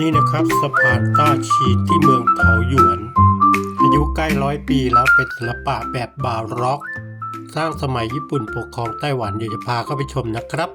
นี่นะครับสะพานต้าชีที่เมืองเถาหยวน อายุใกล้ร้อยปีแล้วเป็นศิลปะแบบบาร็อก สร้างสมัยญี่ปุ่นปกครองไต้หวันเดี๋ยวจะพาเข้าไปชมนะครับ